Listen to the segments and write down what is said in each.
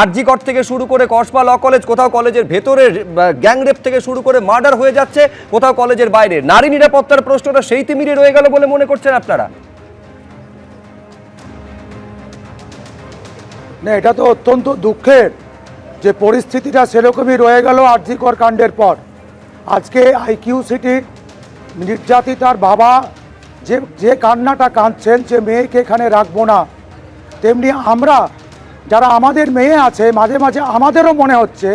আরজিকর থেকে শুরু করে কসবা ল কলেজ, কোথাও কলেজের ভেতরে গ্যাংরেপ থেকে শুরু করে মার্ডার হয়ে যাচ্ছে, কোথাও কলেজের বাইরে। নারী নিরাপত্তার প্রশ্নটা সেই তিমিরে রয়ে গেল বলে মনে করছেন আপনারা? না, এটা তো অত্যন্ত দুঃখের যে পরিস্থিতিটা সেরকমই রয়ে গেল আর্জিকর কাণ্ডের পর। আজকে আইকিউ সিটির নির্যাতিতার বাবা, যে যে কান্নাটা কাঁদছেন যে মেয়েকে এখানে রাখব না, তেমনি আমরা যারা আমাদের মেয়ে আছে, মাঝে মাঝে আমাদেরও মনে হচ্ছে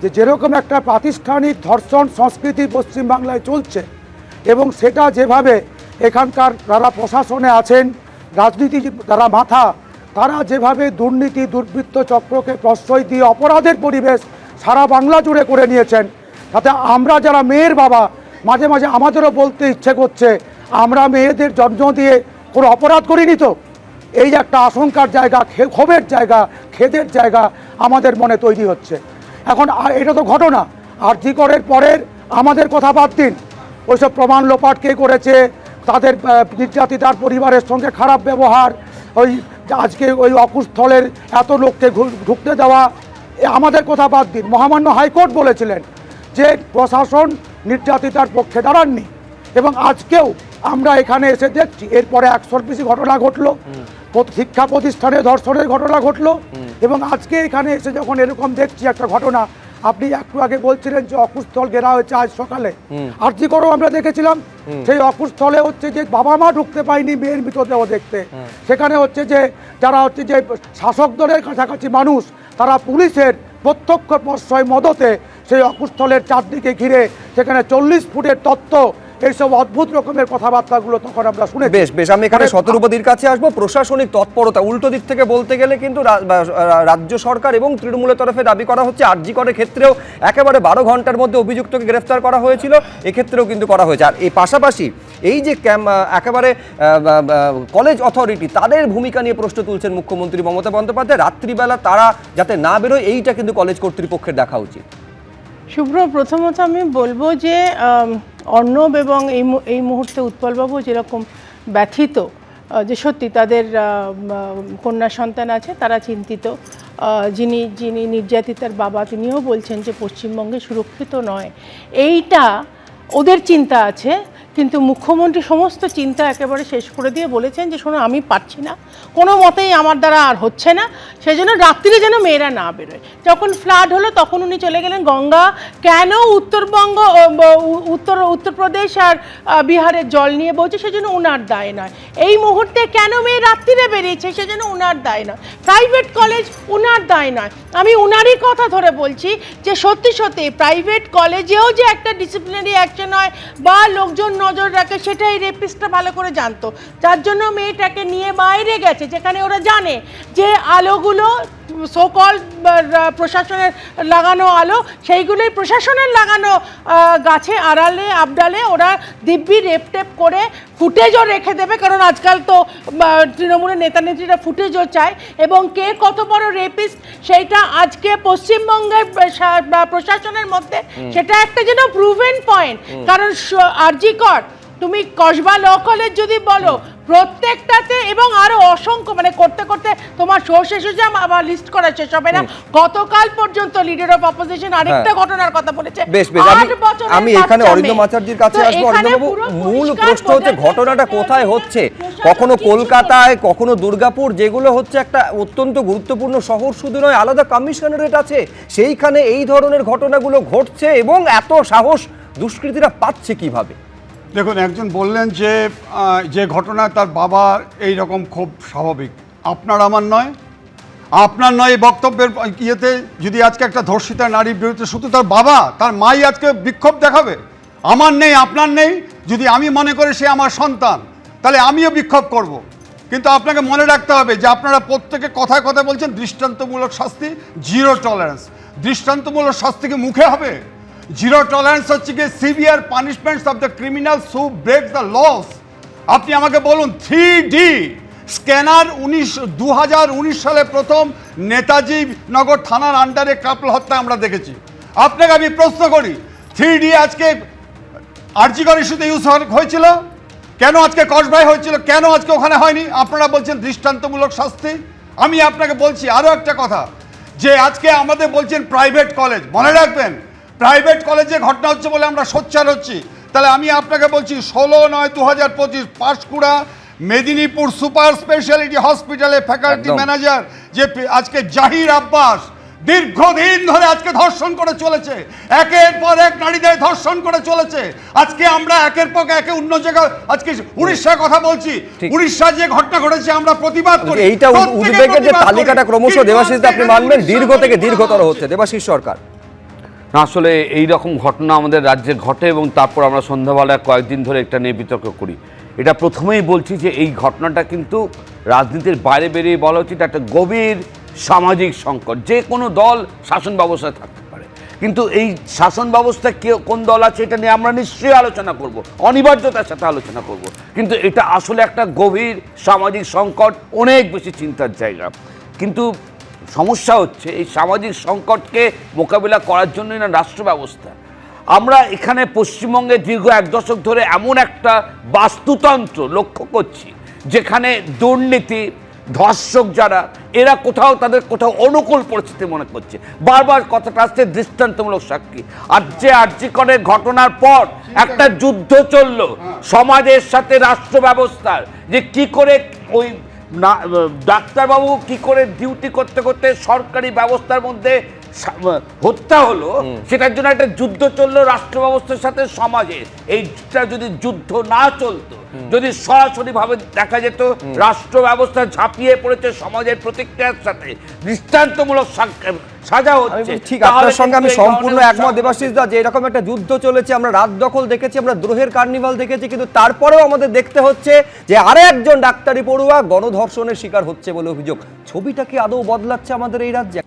যে যেরকম একটা প্রাতিষ্ঠানিক ধর্ষণ সংস্কৃতি পশ্চিমবাংলায় চলছে এবং সেটা যেভাবে এখানকার যারা প্রশাসনে আছেন, রাজনীতি যারা মাথা, তারা যেভাবে দুর্নীতি, দুর্বৃত্ত চক্রকে প্রশ্রয় দিয়ে অপরাধের পরিবেশ সারা বাংলা জুড়ে করে নিয়েছেন, তাতে আমরা যারা মেয়ের বাবা, মাঝে মাঝে আমাদেরও বলতে ইচ্ছে করছে, আমরা মেয়েদের জন্ম দিয়ে কোনো অপরাধ করিনি তো? এই একটা আশঙ্কার জায়গা ক্ষোভের জায়গা, খেদের জায়গা আমাদের মনে তৈরি হচ্ছে। এখন আ- এটা তো ঘটনা। আর জি করের পরের আমাদের কথা বাদ দিন। ওইসব প্রমাণ লোপাট কে করেছে? তাদের নির্যাতিতার পরিবারের সঙ্গে খারাপ ব্যবহার, ওই আজকে ওই অকুস্থলের এত লোককে ঢুকতে দেওয়া আমাদের কথা বাদ দিন। মহামান্য হাইকোর্ট বলেছিলেন যে প্রশাসন নির্যাতিতার পক্ষে দাঁড়াননি। এবং আজকেও আমরা এখানে এসে দেখছি এরপরে একশোর বেশি ঘটনা ঘটলো শিক্ষা প্রতিষ্ঠানে ধর্ষণের ঘটনা ঘটলো এবং আজকে এখানে এসে যখন এরকম দেখছি একটা ঘটনা আপনি একটু আগে বলছিলেন যে অকুস্থল ঘেরা হয়েছে আজ সকালে। আর্জি করেও আমরা দেখেছিলাম সেই অকুস্থলে হচ্ছে যে বাবা মা ঢুকতে পায়নি মেয়ের মৃতদেহ দেখতে। সেখানে হচ্ছে যে যারা হচ্ছে যে শাসক দলের কাছাকাছি মানুষ তারা পুলিশের প্রত্যক্ষ প্রশ্রয় মদতে সেই অকুস্থলের চারদিকে ঘিরে সেখানে চল্লিশ ফুটের তত্ত্ব এইসব অদ্ভুত রকমের কথাবার্তাগুলো তখন আমরা শুনে বেশ বেশ আমি এখানে শতরূপদির কাছে আসব। প্রশাসনিক তৎপরতা উল্টো দিক থেকে বলতে গেলে কিন্তু রাজ্য সরকার এবং তৃণমূলের তরফে দাবি করা হচ্ছে আরজি করের ক্ষেত্রেও একেবারে বারো ঘণ্টার মধ্যে অভিযুক্তকে গ্রেফতার করা হয়েছিল এক্ষেত্রেও কিন্তু করা হয়েছে। আর এই পাশাপাশি এই যে ক্যাম একেবারে কলেজ অথরিটি তাদের ভূমিকা নিয়ে প্রশ্ন তুলছেন মুখ্যমন্ত্রী মমতা বন্দ্যোপাধ্যায়। রাত্রিবেলা তারা যাতে না বেরোয় এইটা কিন্তু কলেজ কর্তৃপক্ষের দেখা উচিত। শুভ্র প্রথমত আমি বলব যে অর্ণব এবং এই এই মুহূর্তে উৎপলবাবু যেরকম ব্যথিত যে সত্যি তাদের কন্যা সন্তান আছে, তারা চিন্তিত যিনি যিনি নির্যাতিতার বাবা, তিনিও বলছেন যে পশ্চিমবঙ্গে সুরক্ষিত নয়। এইটা ওদের চিন্তা আছে কিন্তু মুখ্যমন্ত্রী সমস্ত চিন্তা একেবারে শেষ করে দিয়ে বলেছেন যে, শোনো, আমি পারছি না। কোনো মতেই আমার দ্বারা আর হচ্ছে না। সেই জন্য রাত্রিরে যেন মেয়েরা না বেরোয়। যখন ফ্লাড হলো, তখন উনি চলে গেলেন গঙ্গা। কেন উত্তরবঙ্গ উত্তর, উত্তরপ্রদেশ আর বিহারের জল নিয়ে বলছে? সেজন্য উনার দায় নয়। এই মুহূর্তে কেন মেয়ে রাত্রিরে বেরিয়েছে? সেজন্য উনার দায় নয়। প্রাইভেট কলেজ উনার দায় নয়। আমি উনারই কথা ধরে বলছি যে, সত্যি সত্যি প্রাইভেট কলেজেও যে একটা ডিসিপ্লিনারি অ্যাকশন হয় বা লোকজন নজর রাখে, সেটাই রেপিস্টটা ভালো করে জানতো। যার জন্য মেয়েটাকে নিয়ে বাইরে গেছে, যেখানে ওরা জানে যে আলোগুলো সকল প্রশাসনের লাগানো আলো সেইগুলোই প্রশাসনের লাগানো গাছে আড়ালে আবডালে ওরা দিব্যি রেপ টেপ করে ফুটেজও রেখে দেবে কারণ আজকাল তো তৃণমূলের নেতা নেত্রীরা ফুটেজও চায় এবং কে কত বড় রেপিস্ট সেইটা আজকে পশ্চিমবঙ্গের বা প্রশাসনের মধ্যে সেটা একটা যেন প্রুভেন পয়েন্ট কারণ আরজি কর তুমি কসবা ল কলেজ যদি বলো প্রত্যেকটাতে এবং আরও অসংখ্য মানে করতে করতে তোমার শো শেষ হয়ে যায় আবার লিস্ট করা শেষ হবে না। গতকাল পর্যন্ত লিডার অফ অপোজিশন আরেকটা হ্যাঁ। ঘটনার কথা বলেছে। বেশ বেশ আমি এখানে অরিন্দম। আচার্যের কাছে আসব পুরো মূল প্রশ্ন হচ্ছে ঘটনাটা কোথায় হচ্ছে? কখনো কলকাতায় কখনো দুর্গাপুর যেগুলো হচ্ছে একটা অত্যন্ত গুরুত্বপূর্ণ শহর শুধু নয় আলাদা কমিশনারেট আছে। সেইখানে এই ধরনের ঘটনাগুলো ঘটছে এবং এত সাহস দুষ্কৃতীরা পাচ্ছে কীভাবে? দেখুন, একজন বললেন যে যে ঘটনা তার বাবা এই রকম খুব স্বাভাবিক। আপনার আমার নয়। আপনার নয় এই বক্তব্যের ইয়েতে যদি আজকে একটা ধর্ষিতা নারীর বিরুদ্ধে, শুধু তার বাবা, তার মাই আজকে বিক্ষোভ দেখাবে। আমার নেই, আপনার নেই। যদি আমি মনে করি সে আমার সন্তান, তাহলে আমিও বিক্ষোভ করব। কিন্তু আপনাকে মনে রাখতে হবে যে, আপনারা প্রত্যেকে কথায় কথায় বলছেন, দৃষ্টান্তমূলক শাস্তি, জিরো টলারেন্স। দৃষ্টান্তমূলক শাস্তি কি মুখে হবে? জিরো টলারেন্স হচ্ছে কি severe punishments of the criminal who break the laws আপনি আমাকে বলুন থ্রি ডি স্ক্যানার উনিশ দু সালে প্রথম নেতাজি নগর থানার আন্ডারে কাপল হত্যা আমরা দেখেছি। আপনাকে আমি প্রশ্ন করি থ্রি ডি আজকে আর্জিকর ইস্যুতে ইউজ হয়েছিল? কেন আজকে কসবাই হয়েছিল? কেন আজকে ওখানে হয়নি? আপনারা বলছেন দৃষ্টান্তমূলক শাস্তি। আমি আপনাকে বলছি আরও একটা কথা, যে আজকে আমাদের বলছেন প্রাইভেট কলেজ মনে রাখবেন প্রাইভেট কলেজে ঘটনা হচ্ছে বলে আমরা সোচ্চার হচ্ছি। তাহলে আমি আপনাকে বলছি ষোলো নয় দু হাজার পঁচিশ পাঁশকুড়া মেদিনীপুর সুপার স্পেশালিটি হসপিটালে ফ্যাকাল্টি ম্যানেজার যে আজকে জাহির আব্বাস দীর্ঘদিন ধরে আজকে ধর্ষণ করে চলেছে। একের পর এক নারীদের ধর্ষণ করে চলেছে। আজকে আমরা একের পর একে অন্য জায়গায় আজকে উড়িষ্যার কথা বলছি। ঠিক। উড়িষ্যার যে ঘটনা ঘটেছে আমরা প্রতিবাদ করি। এইটা উদ্বেগের যে তালিকাটা ক্রমশ দেবাশিস আপনি মানবেন দীর্ঘ থেকে দীর্ঘতর হচ্ছে দেবাশিস সরকার। আসলে এই রকম ঘটনা আমাদের রাজ্যে ঘটে এবং তারপর আমরা সন্ধ্যাবেলায় কয়েকদিন ধরে এটা নিয়ে বিতর্ক করি। এটা প্রথমেই বলছি যে এই ঘটনাটা কিন্তু রাজনীতির বাইরে বেরিয়ে বলা উচিত একটা গভীর সামাজিক সংকট। যে কোনো দল শাসন ব্যবস্থায় থাকতে পারে। কিন্তু এই শাসন ব্যবস্থা কে, কোন দল আছে এটা নিয়ে আমরা নিশ্চয়ই আলোচনা করব। অনিবার্যতার সাথে আলোচনা করব। কিন্তু এটা আসলে একটা গভীর সামাজিক সংকট, অনেক বেশি চিন্তার জায়গা। কিন্তু সমস্যা হচ্ছে এই সামাজিক সংকটকে মোকাবিলা করার জন্যই না রাষ্ট্র ব্যবস্থা। আমরা এখানে পশ্চিমবঙ্গে দীর্ঘ এক দশক ধরে এমন একটা বাস্তুতন্ত্র লক্ষ্য করছি, যেখানে দুর্নীতি, ধর্ষক যারা, এরা কোথাও তাদের কোথাও অনুকূল পরিস্থিতি মনে করছে। বারবার কথাটা আসছে দৃষ্টান্তমূলক সাক্ষী। আর যে আর্যিকরের ঘটনার পর একটা যুদ্ধ চলল, সমাজের সাথে রাষ্ট্র ব্যবস্থার, যে কি করে ওই না ডাক্তারবাবু কি করে ডিউটি করতে করতে সরকারি ব্যবস্থার মধ্যে হত্যা হলো সেটার জন্য একটা যুদ্ধ চলল রাষ্ট্র ব্যবস্থার সাথে সমাজে। এইটা যদি যুদ্ধ না চলতো যদি সরাসরি ভাবে দেখা যেত রাষ্ট্র ব্যবস্থা ঝাঁপিয়ে পড়েছে সমাজের প্রতিক্রিয়ার সাথে দৃষ্টান্তমূলক সাজা হচ্ছে ঠিক আপনার সঙ্গে আমি সম্পূর্ণ ধরনের একমত দেবাশিস দা যে এরকম একটা যুদ্ধ চলেছে আমরা রাত দখল দেখেছি আমরা দ্রোহের কার্নিভাল দেখেছি কিন্তু তারপরেও আমাদের দেখতে হচ্ছে যে আরও একজন ডাক্তারি পড়ুয়া গণধর্ষণের শিকার হচ্ছে বলে অভিযোগ। ছবিটা কি আদৌ বদলাচ্ছে আমাদের এই রাজ্যে?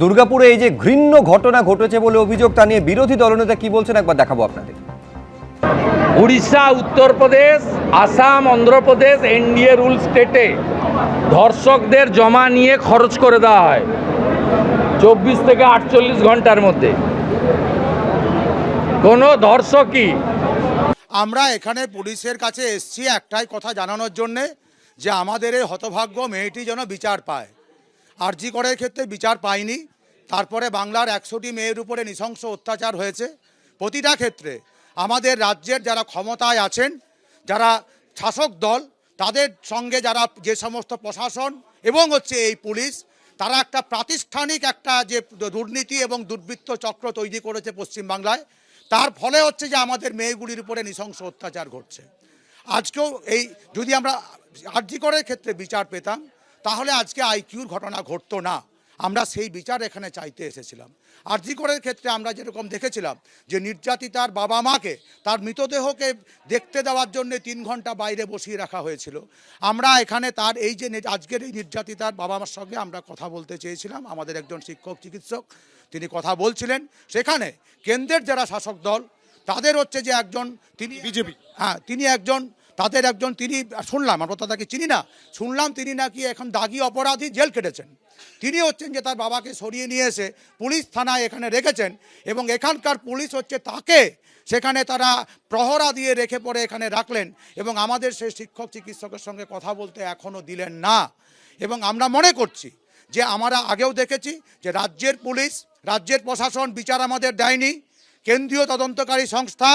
দুর্গাপুরে এই যে ঘৃণ্য ঘটনা ঘটেছে বলে অভিযোগ তা নিয়ে বিরোধী দলনেতা কি বলছেন একবার দেখাবো আপনাদের। উড়িষ্যা উত্তরপ্রদেশ আসাম অন্ধ্রপ্রদেশ এনডিএ রুল স্টেটে ধর্ষকদের জমা নিয়ে খরচ করে দেওয়া হয়। চব্বিশ থেকে আটচল্লিশ ঘণ্টার মধ্যে। কোনো ধর্ষকই আমরা এখানে পুলিশের কাছে এসছি একটাই কথা জানানোর জন্যে, যে আমাদের এই হতভাগ্য মেয়েটি যেন বিচার পায়। আরজি করের ক্ষেত্রে বিচার পায়নি তারপরে বাংলার একশোটি মেয়ের উপরে নৃশংস অত্যাচার হয়েছে। প্রতিটা ক্ষেত্রে আমাদের রাজ্যের যারা ক্ষমতায় আছেন, যারা শাসক দল, তাদের সঙ্গে যারা যে সমস্ত প্রশাসন এবং হচ্ছে এই পুলিশ, তারা একটা প্রাতিষ্ঠানিক একটা যে দুর্নীতি এবং দুর্বৃত্ত চক্র তৈরি করেছে পশ্চিমবাংলায়, তার ফলে হচ্ছে যে আমাদের মেয়েগুলির উপরে নৃশংস অত্যাচার ঘটছে। আজকেও এই যদি আমরা আর্যিকরের ক্ষেত্রে বিচার পেতাম, তাহলে আজকে আইকিউর ঘটনা ঘটতো না। আমরা সেই বিচার এখানে চাইতে এসেছিলাম। আর্যিকরের ক্ষেত্রে আমরা যেরকম দেখেছিলাম যে নির্যাতিতার বাবা মাকে তার মৃতদেহকে দেখতে দেওয়ার জন্য তিন ঘণ্টা বাইরে বসিয়ে রাখা হয়েছিল। আমরা এখানে তার এই যে আজকের এই নির্যাতিতার বাবা মার সঙ্গে আমরা কথা বলতে চেয়েছিলাম। আমাদের একজন শিক্ষক চিকিৎসক তিনি কথা বলছিলেন। সেখানে কেন্দ্রের যারা শাসক দল তাদের হচ্ছে যে একজন তিনি বিজেপি। হ্যাঁ তিনি একজন তাদের একজন তিনি, শুনলাম, আমরা তো তাকে চিনি না, শুনলাম তিনি নাকি এখন দাগি অপরাধী জেল কেটেছেন। তিনি হচ্ছেন যে তার বাবাকে সরিয়ে নিয়ে এসে পুলিশ থানায় এখানে রেখেছেন এবং এখানকার পুলিশ হচ্ছে তাকে সেখানে তারা প্রহরা দিয়ে রেখে পরে এখানে রাখলেন এবং আমাদের সেই শিক্ষক চিকিৎসকের সঙ্গে কথা বলতে এখনও দিলেন না। এবং আমরা মনে করছি যে আমরা আগেও দেখেছি যে রাজ্যের পুলিশ, রাজ্যের প্রশাসন বিচার আমাদের দেয়নি। কেন্দ্রীয় তদন্তকারী সংস্থা,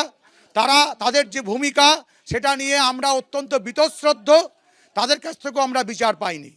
তারা তাদের যে ভূমিকা সেটা নিয়ে আমরা অত্যন্ত বীতশ্রদ্ধ। তাদের কাছ থেকেও আমরা বিচার পাইনি।